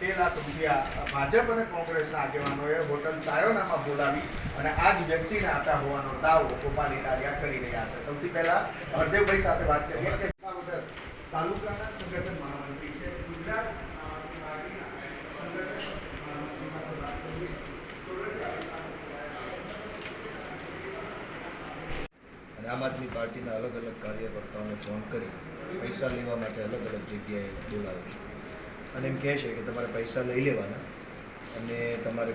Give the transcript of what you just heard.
બે લાખ રૂપિયા ભાજપ અને કોંગ્રેસના આગેવાનોએ હોટલ સાયોનામાં બોલાવી અને આ જ વ્યક્તિને આપ્યા હોવાનો દાવો ગોપાલ ઇટાલિયા કરી રહ્યા છે. સૌથી પહેલા હરદેવભાઈ સાથે વાત કરીએ કે તાલુકાના સંગઠન મહામંત્રી છે. ગુજરાત આમ આદમી પાર્ટીના અલગ અલગ કાર્યકર્તાઓને ફોન કરી, પૈસા લેવા માટે અલગ અલગ જગ્યાએ બોલાવે અને એમ કહે છે કે તમારે પૈસા લઈ લેવાના અને તમારે